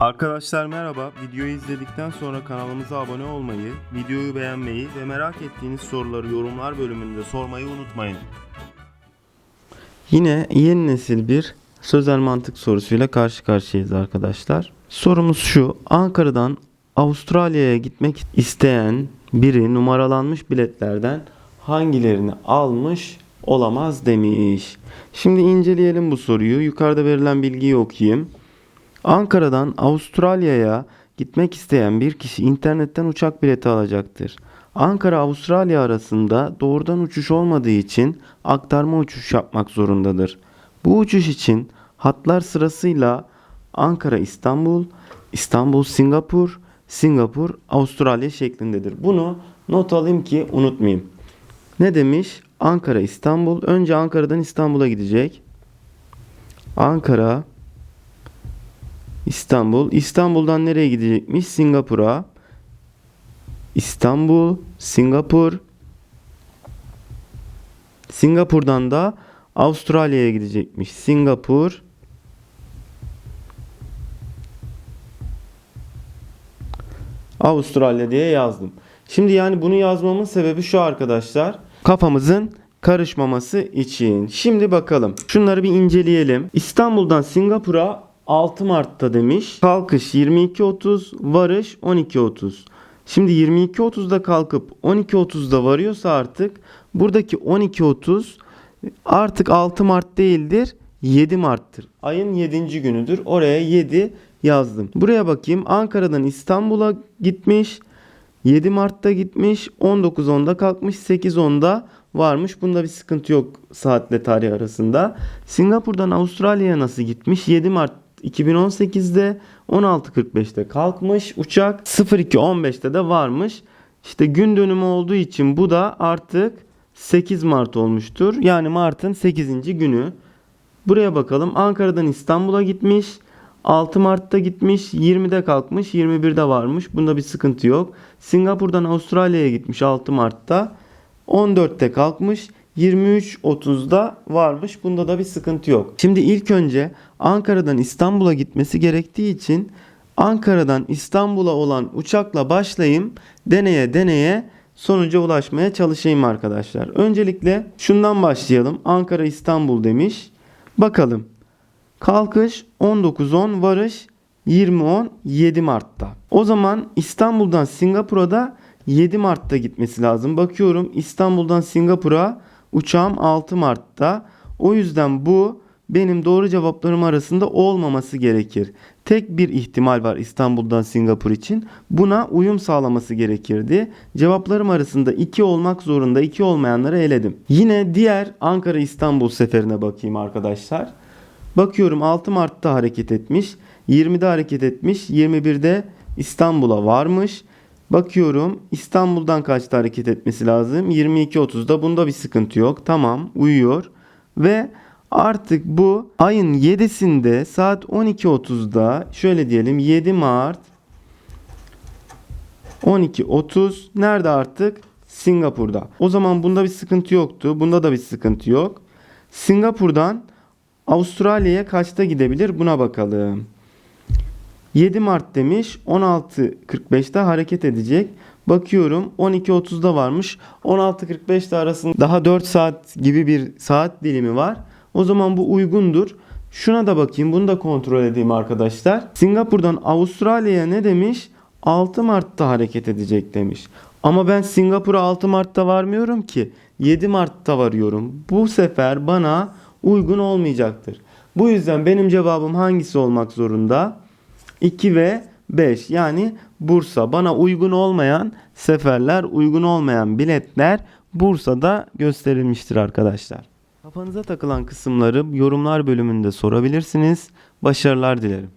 Arkadaşlar merhaba. Videoyu izledikten sonra kanalımıza abone olmayı, videoyu beğenmeyi ve merak ettiğiniz soruları yorumlar bölümünde sormayı unutmayın. Yine yeni nesil bir sözel mantık sorusuyla karşı karşıyayız arkadaşlar. Sorumuz şu. Ankara'dan Avustralya'ya gitmek isteyen biri numaralanmış biletlerden hangilerini almış olamaz demiş. Şimdi inceleyelim bu soruyu. Yukarıda verilen bilgiyi okuyayım. Ankara'dan Avustralya'ya gitmek isteyen bir kişi internetten uçak bileti alacaktır. Ankara Avustralya arasında doğrudan uçuş olmadığı için aktarma uçuş yapmak zorundadır. Bu uçuş için hatlar sırasıyla Ankara İstanbul, İstanbul Singapur, Singapur Avustralya şeklindedir. Bunu not alayım ki unutmayayım. Ne demiş? Ankara İstanbul. Önce Ankara'dan İstanbul'a gidecek. Ankara İstanbul. İstanbul'dan nereye gidecekmiş? Singapur'a. İstanbul, Singapur. Singapur'dan da Avustralya'ya gidecekmiş. Singapur. Avustralya diye yazdım. Şimdi yani bunu yazmamın sebebi şu arkadaşlar. Kafamızın karışmaması için. Şimdi bakalım. Şunları bir inceleyelim. İstanbul'dan Singapur'a 6 Mart'ta demiş. Kalkış 22.30, varış 12.30. Şimdi 22.30'da kalkıp 12.30'da varıyorsa artık buradaki 12.30 artık 6 Mart değildir. 7 Mart'tır. Ayın 7. günüdür. Oraya 7 yazdım. Buraya bakayım. Ankara'dan İstanbul'a gitmiş. 7 Mart'ta gitmiş. 19.10'da kalkmış. 8.10'da varmış. Bunda bir sıkıntı yok saatle tarih arasında. Singapur'dan Avustralya'ya nasıl gitmiş? 7 Mart 2018'de 16.45'te kalkmış uçak 02.15'te de varmış. İşte gün dönümü olduğu için bu da artık 8 Mart olmuştur. Yani Mart'ın 8. günü. Buraya bakalım. Ankara'dan İstanbul'a gitmiş. 6 Mart'ta gitmiş. 20'de kalkmış. 21'de varmış. Bunda bir sıkıntı yok. Singapur'dan Avustralya'ya gitmiş 6 Mart'ta. 14'te kalkmış. 23.30'da varmış. Bunda da bir sıkıntı yok. Şimdi ilk önce Ankara'dan İstanbul'a gitmesi gerektiği için Ankara'dan İstanbul'a olan uçakla başlayayım. Deneye deneye sonuca ulaşmaya çalışayım arkadaşlar. Öncelikle şundan başlayalım. Ankara İstanbul demiş. Bakalım. Kalkış 19.10 varış 20.10 7 Mart'ta. O zaman İstanbul'dan Singapur'a da 7 Mart'ta gitmesi lazım. Bakıyorum İstanbul'dan Singapur'a uçağım 6 Mart'ta. O yüzden bu benim doğru cevaplarım arasında olmaması gerekir. Tek bir ihtimal var İstanbul'dan Singapur için. Buna uyum sağlaması gerekirdi. Cevaplarım arasında 2 olmak zorunda. 2 olmayanları eledim. Yine diğer Ankara İstanbul seferine bakayım arkadaşlar. Bakıyorum 6 Mart'ta hareket etmiş. 20'de hareket etmiş. 21'de İstanbul'a varmış. Bakıyorum İstanbul'dan kaçta hareket etmesi lazım? 22.30'da bunda bir sıkıntı yok. Tamam uyuyor. Ve artık bu ayın 7'sinde saat 12.30'da şöyle diyelim 7 Mart 12.30 nerede artık? Singapur'da. O zaman bunda bir sıkıntı yoktu. Bunda da bir sıkıntı yok. Singapur'dan Avustralya'ya kaçta gidebilir? Buna bakalım. 7 Mart demiş. 16.45'te hareket edecek. Bakıyorum 12.30'da varmış. 16.45'te arasında daha 4 saat gibi bir saat dilimi var. O zaman bu uygundur. Şuna da bakayım. Bunu da kontrol edeyim arkadaşlar. Singapur'dan Avustralya'ya ne demiş? 6 Mart'ta hareket edecek demiş. Ama ben Singapur'a 6 Mart'ta varmıyorum ki. 7 Mart'ta varıyorum. Bu sefer bana uygun olmayacaktır. Bu yüzden benim cevabım hangisi olmak zorunda? 2 ve 5 yani Bursa. Bana uygun olmayan seferler, uygun olmayan biletler Bursa'da gösterilmiştir arkadaşlar. Kafanıza takılan kısımları yorumlar bölümünde sorabilirsiniz. Başarılar dilerim.